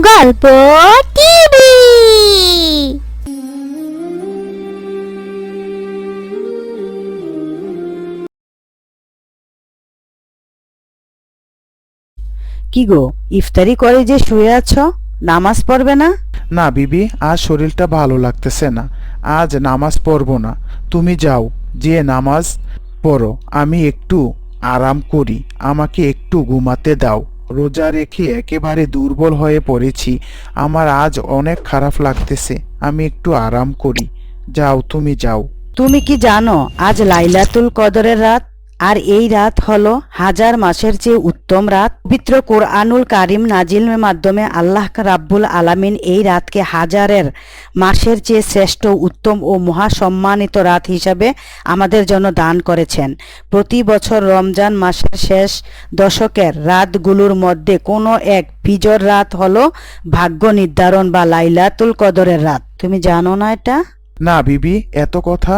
গল্প টিভি। কি গো ইফতারি করে যে শুয়ে আছো? নামাজ পড়বে না? না বিবি আজ শরীরটা ভালো লাগতেছে না। আজ নামাজ পড়ব না। তুমি যাও যে নামাজ পড়ো। আমি একটু আরাম করি। আমাকে একটু ঘুমাতে দাও। রোজা রেখে একেবারে দুর্বল হয়ে পড়েছি। আমার আজ অনেক খারাপ লাগতেছে। আমি একটু আরাম করি। যাও, তুমি যাও। তুমি কি জানো, আজ লাইলাতুল কদরের রাত? আর এই রাত হলো হাজার মাসের চেয়ে উত্তম রাত। পবিত্র কোরআনুল কারিম নাজিলের মাধ্যমে আল্লাহ রাব্বুল আলামিন এই রাতকে হাজারের মাসের চেয়ে শ্রেষ্ঠ, উত্তম ও মহাসম্মানিত রাত হিসাবে আমাদের জন্য দান করেছেন। প্রতি বছর রমজান মাসের শেষ দশকের রাতগুলোর মধ্যে কোনো এক বিজর রাত হলো ভাগ্য নির্ধারণ বা লাইলাতুল কদরের রাত। তুমি জানো না এটা? না, বিবি, এত কথা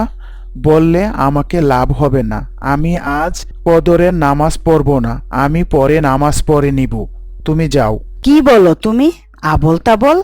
বললে আমাকে লাভ হবে না। আমি আজ কদরের নামাজ পড়ব না, আমি পরে নামাজ পড়ে নিব। তুমি যাও। কি বলো তুমি? আবল তাবল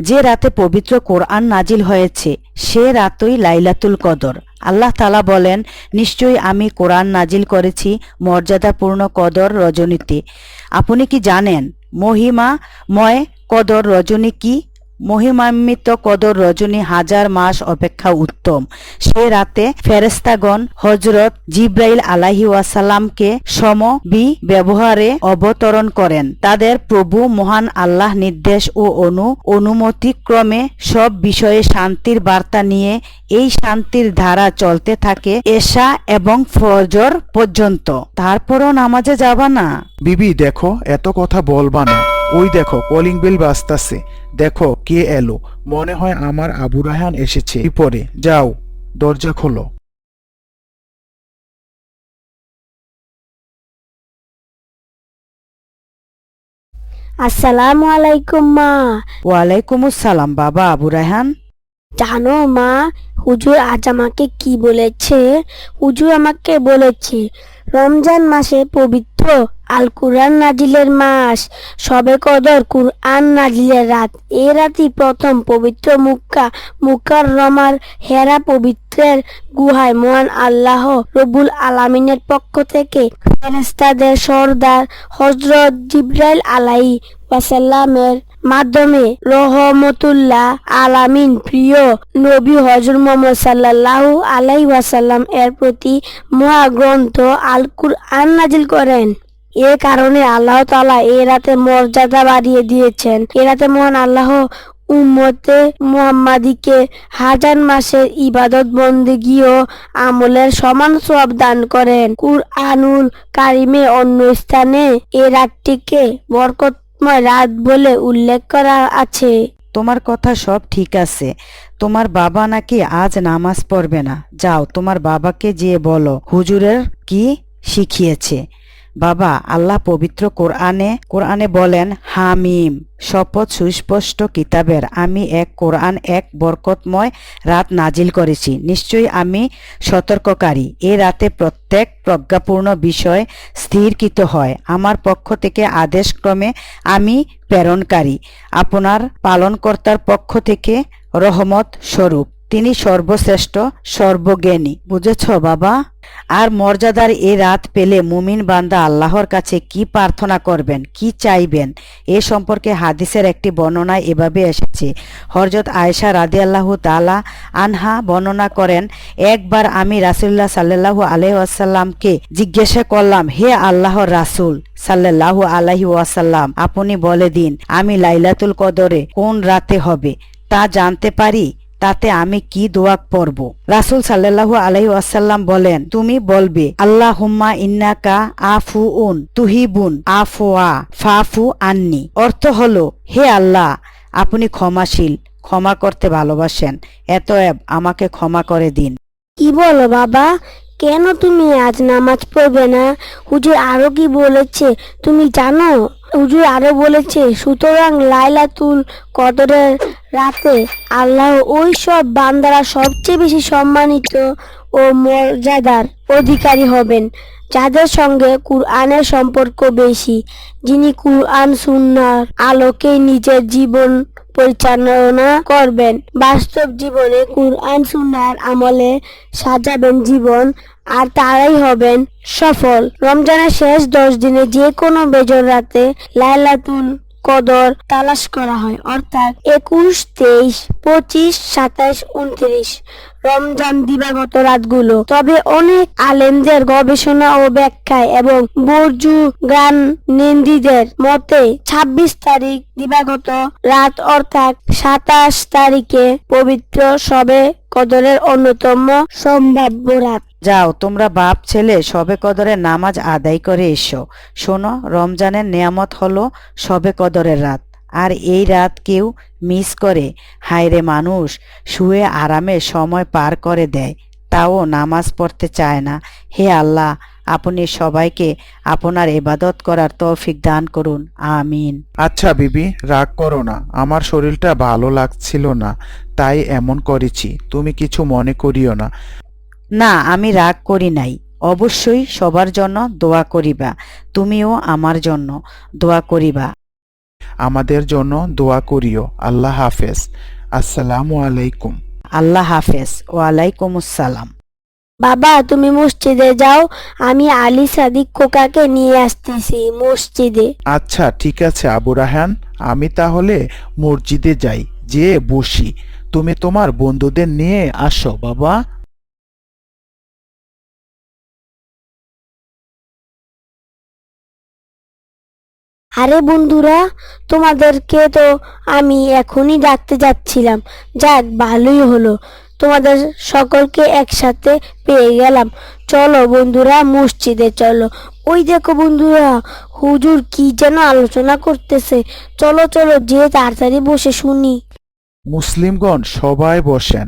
যে রাতে পবিত্র কোরআন নাজিল হয়েছে, সে রাতই লাইলাতুল কদর। আল্লাহ তালা বলেন, নিশ্চয়ই আমি কোরআন নাজিল করেছি মর্যাদাপূর্ণ কদর রজনীতে। আপনি কি জানেন মহিমা ময় কদর রজনী কি? মহিমান্বিত কদর রজনী হাজার মাস অপেক্ষা উত্তম। সে রাতে ফেরেস্তাগণ হজরত জিব্রাইল আলাহি ওয়াসাল্লামকে সম বি ব্যবহারে অবতরণ করেন। তাদের প্রভু মহান আল্লাহ নির্দেশ ও অনু অনুমতি ক্রমে সব বিষয়ে শান্তির বার্তা নিয়ে এই শান্তির ধারা চলতে থাকে এশা এবং ফজর পর্যন্ত। তারপরও নামাজে যাবা না? বিবি, দেখো, এত কথা বলবা না। ওই দেখো কলিং বেল বাজতাছে। দেখো কে এলো। মনে হয় আমার আবু রায়হান এসেছে। পরে? যাও দরজা খোলো। আসসালামু আলাইকুম মা। ওয়ালাইকুম আসসালাম বাবা আবু রায়হান। জানো মা হুজুর আজ আমাকে কি বলেছে? হুজুর আমাকে বলেছে রমজান মাসে পবিত্র আল কুরআন নাজিলের মাস। সবে কদর কুরআন নাজিলের রাত। এ রাতই প্রথম পবিত্র মুক্কা মুক্কার রমার হেরা পবিত্রের গুহায় মহান আল্লাহ রবুল আলামিনের পক্ষ থেকে ফেরেস্তাদের সর্দার হজরত জিব্রাইল আলাই ওয়াসাল্লামের মাধ্যমে রহমতুল্লাহ আলামিন প্রিয় নবী হজর মোহাম্মদ সাল্লাল্লাহু আলাই ওয়াসাল্লাম এর প্রতি মহাগ্রন্থ আল কুরআন নাজিল করেন। এ কারণে আল্লাহ তালা এ রাতে মর্যাদা বাড়িয়ে দিয়েছেন। এ রাতে মহান আল্লাহ উম্মতে মুহাম্মাদিকে হাজার মাসের ইবাদত, বন্দেগী ও আমলের সমান সব দান করেন। কুরআনুল কারিমে অন্য স্থানে এ রাতটিকে বরকতময় রাত বলে উল্লেখ করা আছে। তোমার কথা সব ঠিক আছে। তোমার বাবা নাকি আজ নামাজ পড়বে না। যাও, তোমার বাবাকে যেয়ে বলো। হুজুরের কি শিখিয়েছে? বাবা, আল্লাহ পবিত্র কোরআনে কোরআনে বলেন, হামিম। শপথ সুস্পষ্ট কিতাবের। আমি এক কোরআন, এক বরকতময় রাত নাজিল করেছি। নিশ্চয়ই আমি সতর্ককারী। এ রাতে প্রত্যেক প্রজ্ঞাপূর্ণ বিষয় স্থিরকৃত হয়। আমার পক্ষ থেকে আদেশক্রমে আমি প্রেরণকারী। আপনার পালনকর্তার পক্ষ থেকে রহমত স্বরূপ। তিনি সর্বশ্রেষ্ঠ, সর্বজ্ঞানী। বুঝেছ বাবা? আর মর্যাদার এ রাত পেলে মুমিন বান্দা আল্লাহর কাছে কি প্রার্থনা করবেন, কি চাইবেন, এ সম্পর্কে হাদিসের একটি বর্ণনা এভাবে এসেছে। হরজত আয়েশা রাদি আল্লাহ তালা আনহা বর্ণনা করেন, একবার আমি রাসুল্লাহ সাল্লাহু আলহাসাল্লামকে জিজ্ঞাসা করলাম, হে আল্লাহর রাসুল সাল্লাহু আলহি ওয়াসাল্লাম, আপনি বলে দিন, আমি লাইলাতুল কদরে কোন রাতে হবে, তা জানতে পারি? তাতে আমি কি দোয়া পড়ব? রাসুল সাল্লাল্লাহু আলাইহি আসাল্লাম বলেন, তুমি বলবে আল্লাহ হুম্মা ইন্নাকা আফু উন তুহিবুন আফুয়া ফাফু আননি। অর্থ হলো, হে আল্লাহ, আপনি ক্ষমাশীল, ক্ষমা করতে ভালোবাসেন, এতএব আমাকে ক্ষমা করে দিন। কি বলো বাবা? কেন তুমি আজ নামাজ পড়বে না? হুজুর আরও কি বলেছে, তুমি জানো? হুজুর আরও বলেছে, সুতরাং লাইলাতুল কদরের রাতে আল্লাহ ওই সব বান্দারা সবচেয়ে বেশি সম্মানিত ও মর্যাদার অধিকারী হবেন, যাদের সঙ্গে কুরআনের সম্পর্ক বেশি। যিনি কুরআন, সুন্নার আলোকে নিজের জীবন পরিচালনা করবেন। বাস্তব জীবনে কুরআন সুন্নার আমলে সাজাবেন জীবন, আর তারাই হবেন সফল। রমজানের শেষ দশ দিনে যে কোনো বেজর রাতে লাইলাতুল কদর তালাশ করা হয়, অর্থাৎ একুশ, তেইশ, পঁচিশ সাতাশ উনত্রিশ রমজান দিবাগত রাতগুলো। তবে অনেক আলেমদের গবেষণা ও ব্যাখ্যায় এবং বর্জু গান নিন্দিদের মতে ২৬ তারিখ দিবাগত রাত অর্থাৎ সাতাশ তারিখে পবিত্র সবে কদরের অন্যতম সম্ভাব্য রাত। যাও, তোমরা বাপ, ছেলে সবে কদরের নামাজ আদায় করে এসো। শোনো, রমজানের নিয়ামত হলো সবে কদরের রাত। আর এই রাত কেউ মিস করে। হায়রে মানুষ শুয়ে আরামে সময় পার করে দেয় তাও নামাজ পড়তে চায় না। হে আল্লাহ আপনি সবাইকে আপনার এবাদত করার তৌফিক দান করুন আমিন। আচ্ছা বিবি রাগ করো না আমার শরীরটা ভালো লাগছিল না তাই এমন করেছি তুমি কিছু মনে করিও না। না আমি রাগ করি নাই অবশ্যই সবার জন্য দোয়া করিবা তুমিও আমার জন্য দোয়া করিবা। আমাদের জন্য দোয়া করিও। আল্লাহ হাফেজ। আসসালামু আলাইকুম। আল্লাহ হাফেজ। ওয়ালাইকুম আসসালাম। বাবা তুমি মসজিদে যাও আমি আলী সাদিক কোকাকে নিয়ে আসতেছি মসজিদে। আচ্ছা ঠিক আছে আবু রাহান। আমি তাহলে মসজিদে যাই যে বসি। তুমি তোমার বন্ধুদের নিয়ে আসো বাবা। আরে বন্ধুরা, তোমাদেরকে তো আমি এখনই ডাকতে যাচ্ছিলাম। যাক, ভালোই হলো। তোমাদের সকলকে একসাথে পেয়ে গেলাম। চলো বন্ধুরা, মসজিদে চলো। ওই দেখো বন্ধুরা, হুজুর কি যেন আলোচনা করতেছে। চলো চলো যে তাড়াতাড়ি বসে শুনি। মুসলিমগণ সবাই বসেন।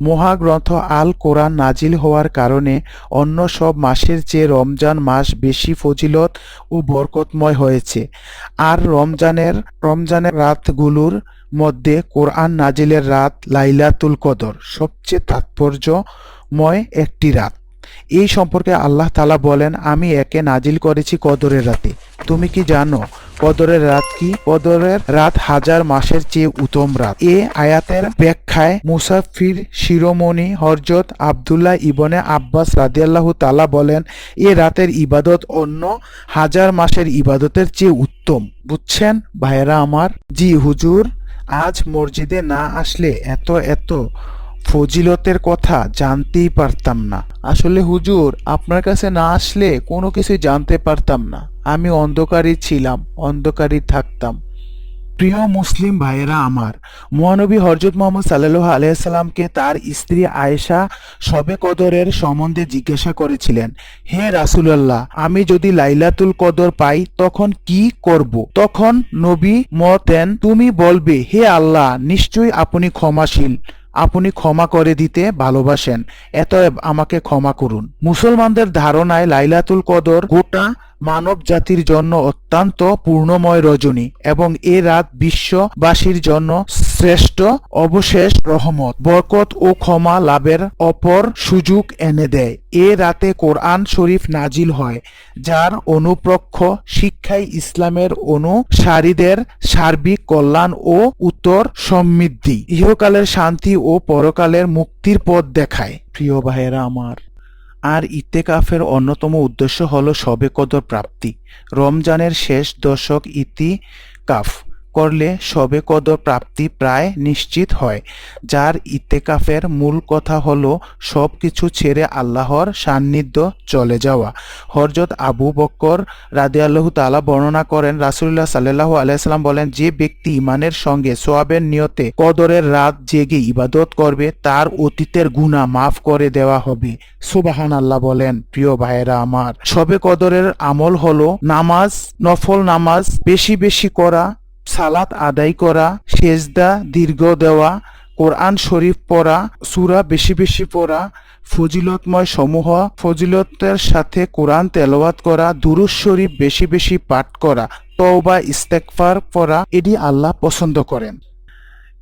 মহাগ্রন্থ আল কোরআন নাজিল হওয়ার কারণে অন্য সব মাসের চেয়ে রমজান মাস বেশি ফজিলত ও বরকতময় হয়েছে। আর রমজানের রমজানের রাতগুলোর মধ্যে কোরআন নাজিলের রাত লাইলাতুল কদর সবচেয়ে তাৎপর্যময় একটি রাত। এই সম্পর্কে আল্লাহ তালা বলেন, আমি একে নাজিল করেছি কদরের রাতে। তুমি কি জানো কদরের রাত কি? কদরের রাত হাজার মাসের চেয়ে উত্তম রাত। এ আয়াতের ব্যাখ্যায় মুসাফির শিরোমণি হরজত আবদুল্লাহ ইবনে আব্বাস রাদিয়াল্লাহু তালা বলেন, এ রাতের ইবাদত অন্য হাজার মাসের ইবাদতের চেয়ে উত্তম। বুঝছেন ভাইরা আমার? জি হুজুর, আজ মসজিদে না আসলে এত এত ফজিলতের কথা জানতেই পারতাম না। আসলে হুজুর, আপনার কাছে না আসলে কোনো কিছুই জানতে পারতাম না। আমি অন্ধকারই ছিলাম অন্ধকারই থাকতাম। প্রিয় মুসলিম ভাইয়েরা আমার, মহানবী হরজত মোহাম্মদ সাল্লাহ আলাইসাল্লামকে তার স্ত্রী আয়েশা সবে কদরের সম্বন্ধে জিজ্ঞাসা করেছিলেন, হে রাসুলাল্লাহ, আমি যদি লাইলাতুল কদর পাই, তখন কি করব? তখন নবী মতেন তুমি বলবে, হে আল্লাহ, নিশ্চয়ই আপনি ক্ষমাশীল, আপনি ক্ষমা করে দিতে ভালোবাসেন, এতএব আমাকে ক্ষমা করুন। মুসলমানদের ধারণায় লাইলাতুল কদর গোটা মানব জাতির জন্য অত্যন্ত পূর্ণময় রজনী এবং এ রাত বিশ্ববাসীর জন্য শ্রেষ্ঠ অবশেষ রহমত, বরকত ও ক্ষমা লাভের অপর সুযোগ এনে দেয়। এ রাতে কোরআন শরীফ নাজিল হয়, যার অনুপ্রক্ষ শিক্ষায় ইসলামের অনুসারীদের সার্বিক কল্যাণ ও উত্তর সমৃদ্ধি। ইহকালের শান্তি ও পরকালের মুক্তির পথ দেখায়। প্রিয় ভাইয়েরা আমার আর ইত্তেকাফের অন্যতম উদ্দেশ্য হল সবে কদর প্রাপ্তি। রমজানের শেষ দশক ইতিকাফ করলে সবে কদর প্রাপ্তি প্রায় নিশ্চিত হয়। যার ইত্তেকাফের মূল কথা হলো সব কিছু ছেড়ে আল্লাহর সান্নিধ্য চলে যাওয়া। হরজত আবু বক্কর রাদে আল্লাহ তালা বর্ণনা করেন রাসুল্লাহ সাল্লাহ আলাইসাল্লাম বলেন, যে ব্যক্তি ইমানের সঙ্গে সোয়াবের নিয়তে কদরের রাত জেগে ইবাদত করবে, তার অতীতের গুণা মাফ করে দেওয়া হবে। সুবাহান আল্লাহ বলেন, প্রিয় ভাইয়েরা আমার, সবে কদরের আমল হলো নামাজ, নফল নামাজ বেশি বেশি করা সালাত আদায় করা, সেজদা, দীর্ঘ দেওয়া, কোরআন শরীফ পড়া, সুরা বেশি বেশি পড়া, ফজিলতময় সমূহ, ফজিলতের সাথে কোরআন তেলাওয়াত করা দুরুজ শরীফ বেশি বেশি পাঠ করা, তওবা ইস্তেকফার পড়া, এটি আল্লাহ পছন্দ করেন।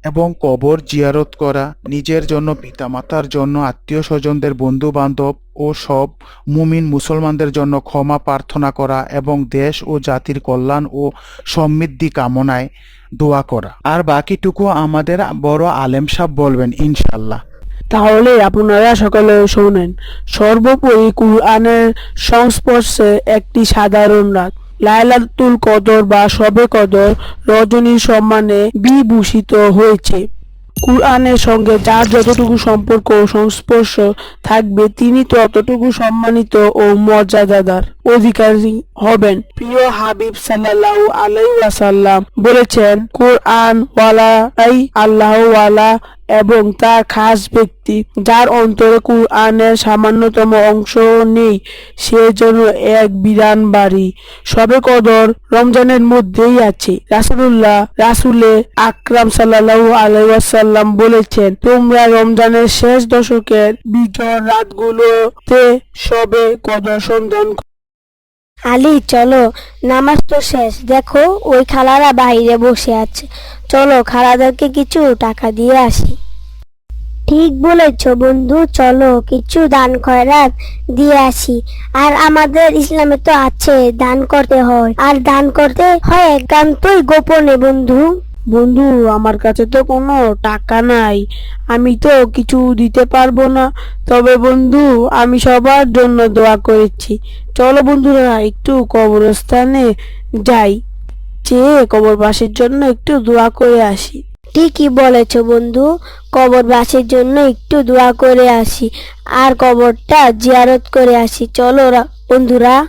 এবং কবর জিয়ারত করা, নিজের জন্য পিতামাতার জন্য আত্মীয় স্বজনদের বন্ধু বান্ধব ও সব মুমিন মুসলমানদের জন্য ক্ষমা প্রার্থনা করা এবং দেশ ও জাতির কল্যাণ ও সমৃদ্ধি কামনায় দোয়া করা। আর বাকিটুকু আমাদের বড় আলেম সাহ বলবেন ইনশাল্লাহ তাহলে আপনারা সকলে শোনেন, সর্বোপরি কুরআনের সংস্পর্শে একটি সাধারণ রাত। লাইলাতুল কদর বা শবে কদর রজনীর সম্মানে বিভূষিত হয়েছে। কুরআনের সঙ্গে যার যতটুকু সম্পর্ক ও সংস্পর্শ থাকবে, তিনি ততটুকু সম্মানিত ও মর্যাদাদার। অধিকারী হবেন। প্রিয় হাবিব সাল্লাল্লাহু আলাইহি ওয়াসাল্লাম বলেছেন কোরআন ওয়ালা আই আল্লাহ ওয়ালা এবং তার খাস ব্যক্তি। যার অন্তরে কুরআনের সামান্যতম অংশ নেই, সে জন্য এক বিরান বাড়ি। সবে কদর রমজানের মধ্যেই আছে। রাসূলুল্লাহ রাসূলে আকরাম সাল্লাল্লাহু আলাইহি ওয়াসাল্লাম বলেছেন, তোমরা রমজানের শেষ দশকের বিজয় রাতগুলোতে সবে কদর সন্ধান আলী, চলো, নামাজ তো শেষ। দেখো, ওই খালারা বাইরে বসে আছে। চলো, খালাদেরকে কিছু টাকা দিয়ে আসি। ঠিক বলেছ বন্ধু, চলো, কিছু দান খয়রাত দিয়ে আসি। আর আমাদের ইসলামে তো আছে, দান করতে হয়। আর দান করতে হয় একান্তই গোপনে বন্ধু। বন্ধু, আমার কাছে তো কোনো টাকা নাই। আমি তো কিছু দিতে পারব না। তবে বন্ধু, আমি সবার জন্য দোয়া করেছি। চলো বন্ধুরা, একটু কবরস্থানে যাই। যেয়ে কবরবাসীর জন্য একটু দোয়া করে আসি। ঠিকই বলেছ বন্ধু, কবরবাসীর জন্য একটু দোয়া করে আসি। আর কবরটা জিয়ারত করে আসি। চলো বন্ধুরা।